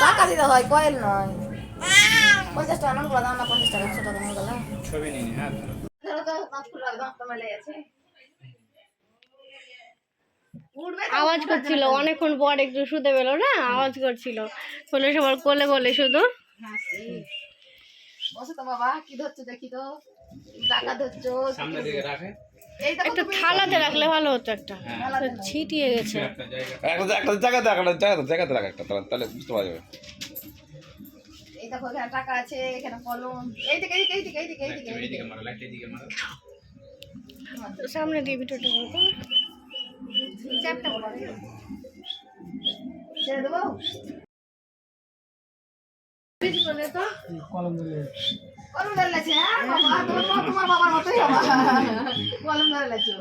টাকা দিতে হয় কয়েল নয়। পঞ্চাশ টাকা নোট দাম না পঞ্চাশ টাকা একশো টাকা নোট গেল ছবি নিন হ্যাঁ। আওয়াজ করছিল অনেকক্ষণ পর একটু শুতে পেল না? আওয়াজ করছিল। বলে সবার কোলে কোলে শুধু। বসো তো বাবা কি ধরছো দেখি তো? টাকা ধরছো সামনের দিকে রাখে। একটা থালাতে রাখলে ভালো হতো একটা। তো ছিটিয়ে গেছে। একটা জায়গা। একটা জায়গাতে একটা জায়গাতে জায়গাতে রাখ একটা তাহলে তাহলে বুঝতে পারা যাবে। এই দেখো এখানে টাকা আছে এখানে কলম। এই দিকে এই দিকে এই দিকে এই দিকে এই দিকে এই দিকে এইদিকে। মারো লাইট এইদিকে মারো। সামনে দিয়ে ভিডিওটা করব। চারটা করে ছেড়ে দেবো? কলম ধরে লাগছে হ্যাঁ তোমার বাবা কলম ধরে লাগছে।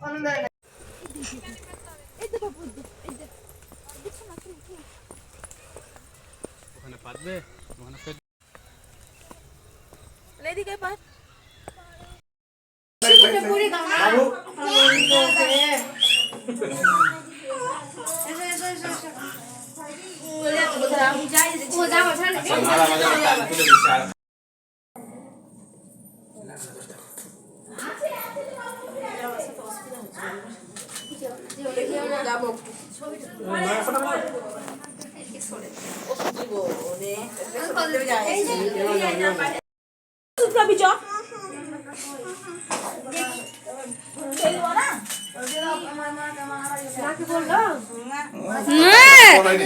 কলম ওখানে পাতবে ওখানে ফের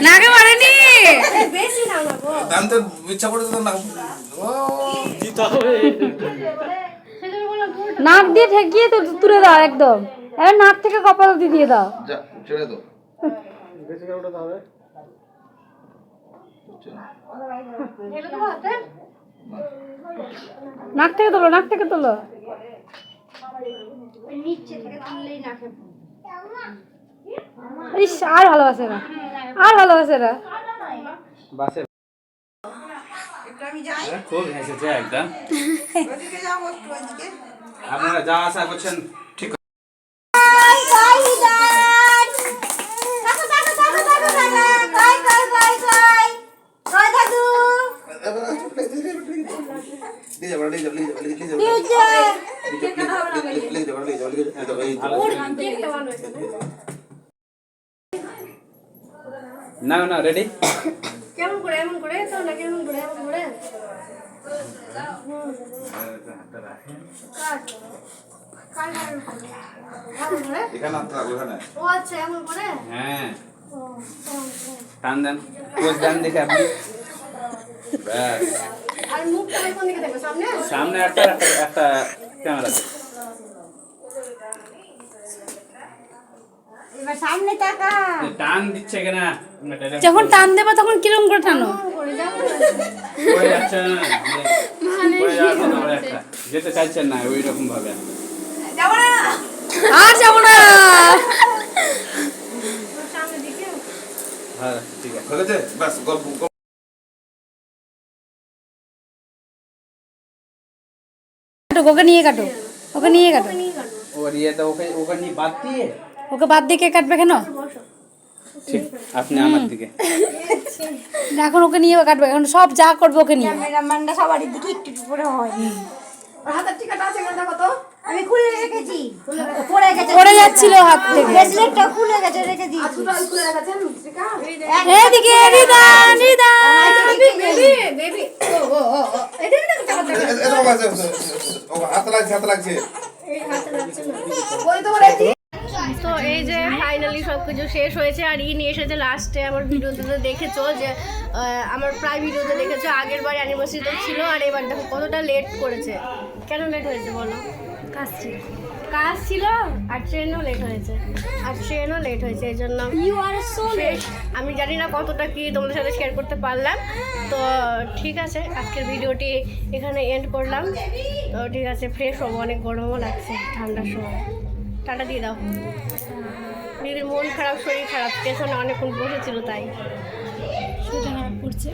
মারা মাঝে দাম তো ইচ্ছা করে তো না ও নাক দিয়ে ঠেকিয়ে তো তুলে দাও একদম। এবার নাক থেকে কপাল অব্দি দিয়ে দাও। যা ছেড়ে দাও নাক থেকে তোলো নাক থেকে তোলো। ইস আর ভালোবাসে না। আর ভালোবাসে না। বাসে। খুব হেসেছে একদম। আপনারা যা আশা করছেন ঠিক নিয়ে যাব নিয়ে যাব নিয়ে যাব নিয়ে যাব নিয়ে যাব নিয়ে যাব না না রেডি কেমন করে এমন করে? তো না কেমন করে এমন করে? আচ্ছা হ্যাঁ। টান দেন দেন দেখে আপনি। ব্যাস। সামনে? সামনে একটা একটা একটা ক্যামেরা আছে এবার সামনে টাকা টান দিচ্ছে কিনা যখন টান দেবে তখন কিরম করে টানো? পড়ে যাচ্ছে না পড়ে যাওয়ার কথা বলে একটা যেতে চাইছেন না ওই রকম ভাবে আর যাব না। হ্যাঁ ঠিক আছে। বাস গল্প গল্প। কাটো ওকে নিয়ে কাটো। ওকে নিয়ে কাটো। ওর ইয়েটা ওকে ওকে নিয়ে বাদ দিয়ে। ওকে বাদ দিকে কে কাটবে কেন ঠিক আপনি আমার দিকে এখন ওকে নিয়ে কাটবে এখন সব যা করবে ওকে নিয়ে ক্যামেরাম্যানটা সবারই দিকে একটু একটু করে হয় হাতের টিকাটা আছে কিনা দেখো তো আমি খুলে রেখেছি পড়ে গেছে পড়ে যাচ্ছিল হাত থেকে ব্রেসলেটটা খুলে গেছে রেখে দিয়েছি দুটো খুলে রেখেছেন টিকা এদিকে রিদান রিদান বেবি ও ও ও ও এদিকে দেখো টাকা টাকা এরকম আছে হাত লাগছে হাত ওই তো ফাইনালি সব কিছু শেষ হয়েছে আর ই নিয়ে এসেছে লাস্টে আমার ভিডিওতে তো দেখেছ যে আমার প্রায় ভিডিওতে দেখেছ আগের বার অ্যানিভার্সারিতে ছিল আর এবার দেখো কতটা লেট করেছে। কেন লেট হয়েছে বলো? কাজ ছিল। কাজ ছিল আর ট্রেনও লেট হয়েছে। আর ট্রেনও লেট হয়েছে এই জন্য ইউ আর সো লেট আমি জানি না কতটা কি তোমাদের সাথে শেয়ার করতে পারলাম। তো ঠিক আছে আজকের ভিডিওটি এখানে এন্ড করলাম। তো ঠিক আছে ফ্রেশ হব অনেক গরমও লাগছে ঠান্ডার সময়। টাটা দিয়ে দাও। দিদির মন খারাপ শরীর খারাপ পেছনে অনেকক্ষণ বসেছিল তাই। করছে